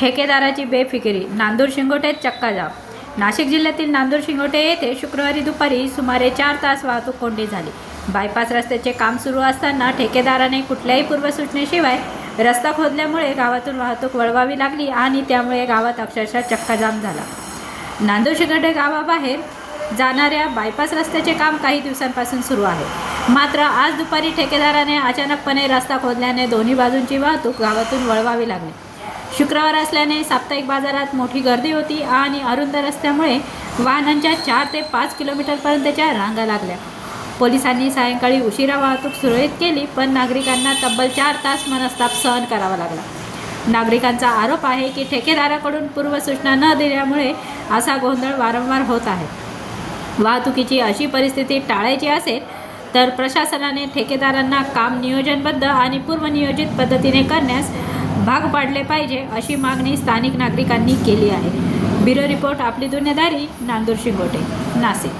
ठेकेदाराची बेफिकिरी नांदूर शिंगोटेत चक्काजाम. नाशिक जिल्ह्यातील नांदूर शिंगोटे येथे शुक्रवारी दुपारी सुमारे चार तास वाहतूक कोंडी झाली. बायपास रस्त्याचे काम सुरू असताना ठेकेदाराने कुठल्याही पूर्वसूचनेशिवाय रस्ता खोदल्यामुळे गावातून वाहतूक वळवावी लागली आणि त्यामुळे गावात अक्षरशः चक्काजाम झाला. नांदूर शिंगोटे गावाबाहेर जाणाऱ्या बायपास रस्त्याचे काम काही दिवसांपासून सुरू आहे. मात्र आज दुपारी ठेकेदाराने अचानकपणे रस्ता खोदल्याने दोन्ही बाजूंची वाहतूक गावातून वळवावी लागली. शुक्रवार असल्याने साप्ताहिक बाजारात मोठी गर्दी होती आणि अरुंद रस्त्यामुळे वाहनांच्या चार ते पाच किलोमीटरपर्यंतच्या रांगा लागल्या. पोलिसांनी सायंकाळी उशिरा वाहतूक सुरळीत केली पण नागरिकांना तब्बल चार तास मनस्ताप सहन करावा लागला. नागरिकांचा आरोप आहे की ठेकेदाराकडून पूर्वसूचना न दिल्यामुळे असा गोंधळ वारंवार होत आहे. वाहतुकीची अशी परिस्थिती टाळायची असेल तर प्रशासनाने ठेकेदारांना काम नियोजनबद्ध आणि पूर्वनियोजित पद्धतीने करण्यास भाग पाडले पाहिजे अशी मागणी स्थानिक नागरिकांनी केली आहे. ब्युरो रिपोर्ट आपली दुनियादारी नांदूर शिंगोटे नाशिक